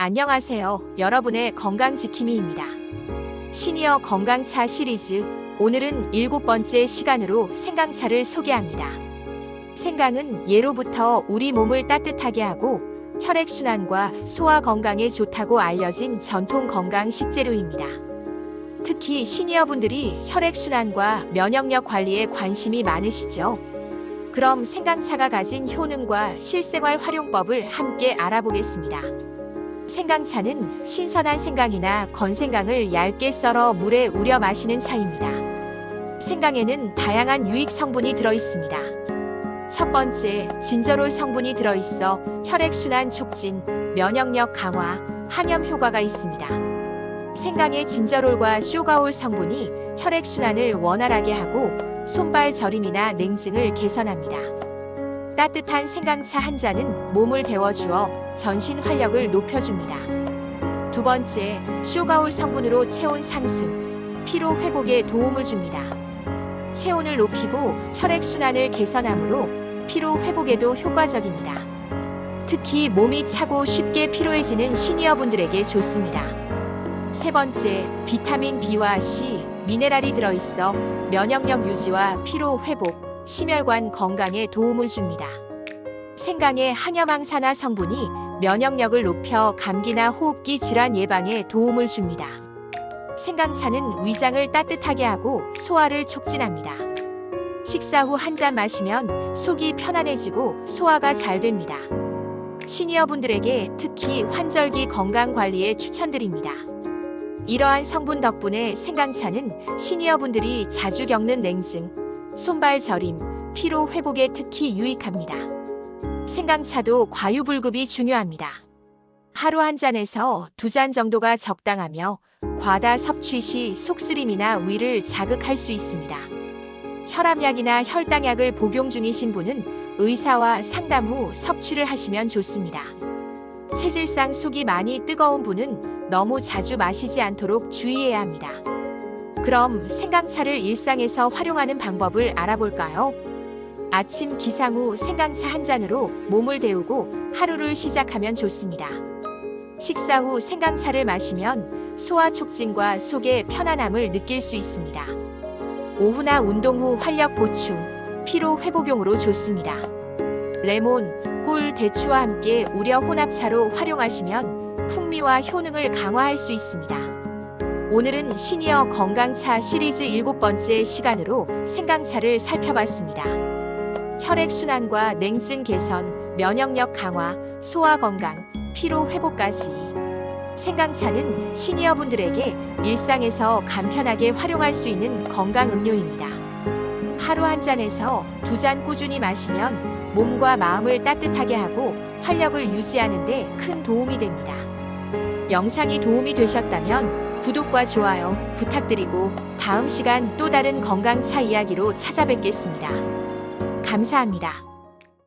안녕하세요. 여러분의 건강 지킴이입니다. 시니어 건강차 시리즈 오늘은 일곱 번째 시간으로 생강차를 소개합니다. 생강은 예로부터 우리 몸을 따뜻하게 하고 혈액순환과 소화 건강에 좋다고 알려진 전통 건강 식재료입니다. 특히 시니어분들이 혈액순환과 면역력 관리에 관심이 많으시죠? 그럼 생강차가 가진 효능과 실생활 활용법을 함께 알아보겠습니다. 생강차는 신선한 생강이나 건생강을 얇게 썰어 물에 우려 마시는 차입니다. 생강에는 다양한 유익 성분이 들어 있습니다. 첫 번째, 진저롤 성분이 들어 있어 혈액순환 촉진, 면역력 강화, 항염 효과가 있습니다. 생강의 진저롤과 쇼가올 성분이 혈액순환을 원활하게 하고 손발 저림이나 냉증을 개선합니다. 따뜻한 생강차 한 잔은 몸을 데워주어 전신 활력을 높여줍니다. 두 번째, 쇼가올 성분으로 체온 상승, 피로 회복에 도움을 줍니다. 체온을 높이고 혈액순환을 개선하므로 피로 회복에도 효과적입니다. 특히 몸이 차고 쉽게 피로해지는 시니어분들에게 좋습니다. 세 번째, 비타민 B와 C, 미네랄이 들어있어 면역력 유지와 피로 회복, 심혈관 건강에 도움을 줍니다. 생강의 항염항산화 성분이 면역력을 높여 감기나 호흡기 질환 예방에 도움을 줍니다. 생강차는 위장을 따뜻하게 하고 소화를 촉진합니다. 식사 후 한 잔 마시면 속이 편안해지고 소화가 잘 됩니다. 시니어분들에게 특히 환절기 건강 관리에 추천드립니다. 이러한 성분 덕분에 생강차는 시니어분들이 자주 겪는 냉증, 손발 저림, 피로 회복에 특히 유익합니다. 생강차도 과유불급이 중요합니다. 하루 한 잔에서 두 잔 정도가 적당하며 과다 섭취 시 속쓰림이나 위를 자극할 수 있습니다. 혈압약이나 혈당약을 복용 중이신 분은 의사와 상담 후 섭취를 하시면 좋습니다. 체질상 속이 많이 뜨거운 분은 너무 자주 마시지 않도록 주의해야 합니다. 그럼 생강차를 일상에서 활용하는 방법을 알아볼까요? 아침 기상 후 생강차 한 잔으로 몸을 데우고 하루를 시작하면 좋습니다. 식사 후 생강차를 마시면 소화 촉진과 속의 편안함을 느낄 수 있습니다. 오후나 운동 후 활력 보충, 피로 회복용으로 좋습니다. 레몬, 꿀, 대추와 함께 우려 혼합차로 활용하시면 풍미와 효능을 강화할 수 있습니다. 오늘은 시니어 건강차 시리즈 일곱 번째 시간으로 생강차를 살펴봤습니다. 혈액순환과 냉증 개선, 면역력 강화, 소화 건강, 피로 회복까지. 생강차는 시니어분들에게 일상에서 간편하게 활용할 수 있는 건강 음료입니다. 하루 한 잔에서 두 잔 꾸준히 마시면 몸과 마음을 따뜻하게 하고 활력을 유지하는 데 큰 도움이 됩니다. 영상이 도움이 되셨다면 구독과 좋아요 부탁드리고 다음 시간 또 다른 건강 차 이야기로 찾아뵙겠습니다. 감사합니다.